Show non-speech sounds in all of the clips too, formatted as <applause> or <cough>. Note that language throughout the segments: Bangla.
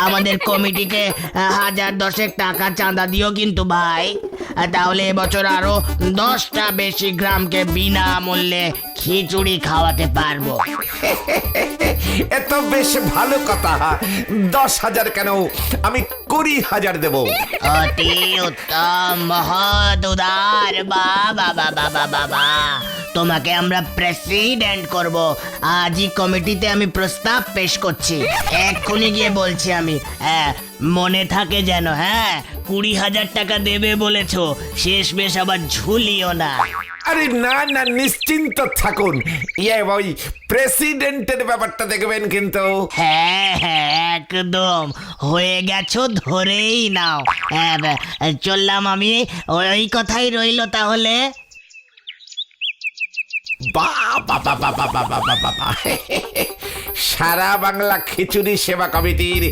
আমাদের কমিটিকে হাজার দশেক টাকা চাঁদা দিও কিন্তু ভাই। তাহলে এবছর আরও দশটা বেশি গ্রামকে বিনামূল্যে খিচুড়ি খাওয়াতে পারব। <laughs> এ তো বেশ ভালো কথা দশ হাজার কেন? আমি কুড়ি হাজার দেব। অতি উত্তম মহৎ উদার বাবা বাবা বাবা বা। তোমাকে আমরা প্রেসিডেন্ট করব। আজই কমিটিতে আমি প্রস্তাব পেশ করছি। এক্ষুনি গিয়ে বলছি আমি হ্যাঁ মনে থাকে যেন হ্যাঁ কুড়ি হাজার টাকা দেবে বলেছ। শেষ বেশ আবার ঝুলিও না। আরে না না নিশ্চিন্ত থাকুন। ইয়ে ওই প্রেসিডেন্টের ব্যাপারটা দেখবেন কিন্তু। হ্যাঁ হ্যাঁ একদম। হয়ে গেছো ধরেই নাও। হ্যাঁ, চললাম আমি। ওই কথাই রইল তাহলে। বা বা বা বা বা বা বা বা বা বা। সারা বাংলা খিচুড়ি সেবা কমিটির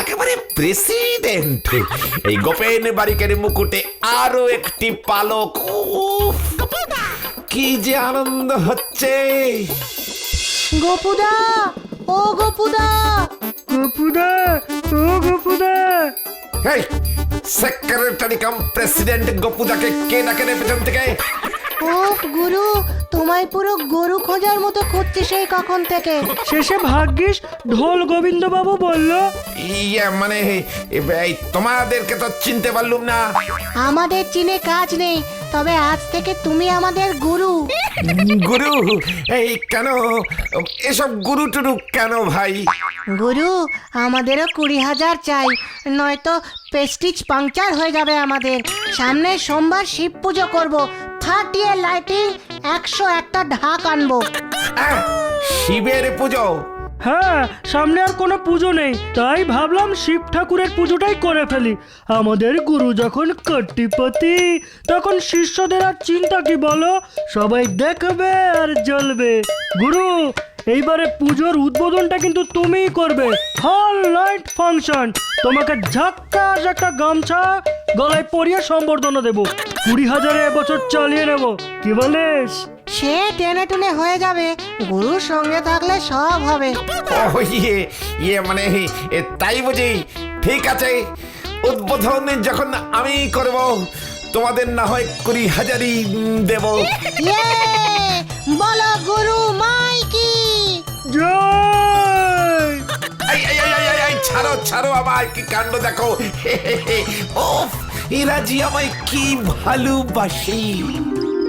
একেবারে প্রেসিডেন্ট। এই গোপেন বারিকের মুকুটে আরও একটি পালক। কি যে আনন্দ হচ্ছে। গোপুদা ও গোপুদা। গপুদা ও গপুদা। এই সেক্রেটারি কাম প্রেসিডেন্ট গপুদাকে কে ডাকে রে পেছন থেকে? ও গুরু তোমায় পুরো গরু খোঁজার মতো খুঁজছি সেই কখন থেকে। শেষে ভাগ্যিস ঢোল গোবিন্দবাবু বলল ইয়ে মানে এই তোমাদেরকে তো চিনতে পারলুম না। আমাদের চিনে কাজ নেই তবে আজ থেকে তুমি আমাদের গুরু। গুরু এই কেন? এসব গুরু টুরু কেন ভাই? গুরু আমাদেরও কুড়ি হাজার চাই নয়তো পেস্টিজ পাংচার হয়ে যাবে আমাদের। সামনে সোমবার শিব পুজো করব এর লাইটিং একশো একটা ঢাক আনব। আহ, শিবের পুজো। হ্যাঁ সামনে আর কোনো পুজো নেই। তাই ভাবলাম শিব ঠাকুরের পুজোটাই করে ফেলি। আমাদের গুরু যখন কট্টিপতি তখন শিষ্যদের আর চিন্তা কি বলো? সবাই দেখবে আর জ্বলবে। গুরু এইবারে পুজোর উদ্বোধনটা কিন্তু তুমিই করবে। হল নাইট ফাংশন তোমাকে ঝাক্কাস একটা গামছা গলায় পরিয়ে সম্বর্ধনা দেবো। কুড়ি হাজারে এবছর চালিয়ে নেব। কি বলিস? সে টেনে টুনে হয়ে যাবে। গুরুর সঙ্গে থাকলে সব হবে। ও ইয়ে ইয়ে মানে এ, তাই বুঝি। ঠিক আছে উদ্বোধন যখন আমি করব তোমাদের না হয় কুড়ি হাজারই উম, দেব। ইয়ে বলো গুরু মাইকি জয়! এই, এই, এই, এই, এই, এই, ছাড়ো ছাড়ো আমায় কি কাণ্ড দেখো। হে, হে, হে। ওফ এরা যে আমায় কি ভালোবাসে?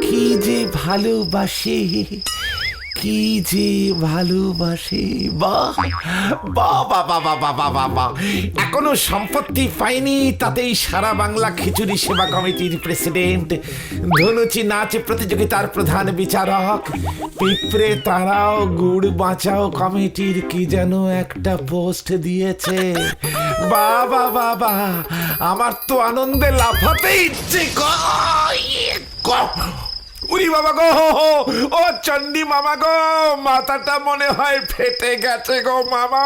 কি যে ভালোবাসে? কি যে ভালোবাসে? এখনও সম্পত্তি পাইনি, তাতেই সারা বাংলা খিচুড়ি সেবা কমিটির প্রেসিডেন্ট, ধনুচি নাচ প্রতিযোগিতার প্রধান বিচারক। পিঁপড়ে তারাও গুড় বাঁচাও কমিটির, কি যেন একটা পোস্ট দিয়েছে। বাবা বাবা, আমার তো আনন্দে লাফাতে ইচ্ছে উনি বাবা গো ও চন্ডী মামা গো, মাথাটা মনে হয় ফেটে গেছে গো মামা।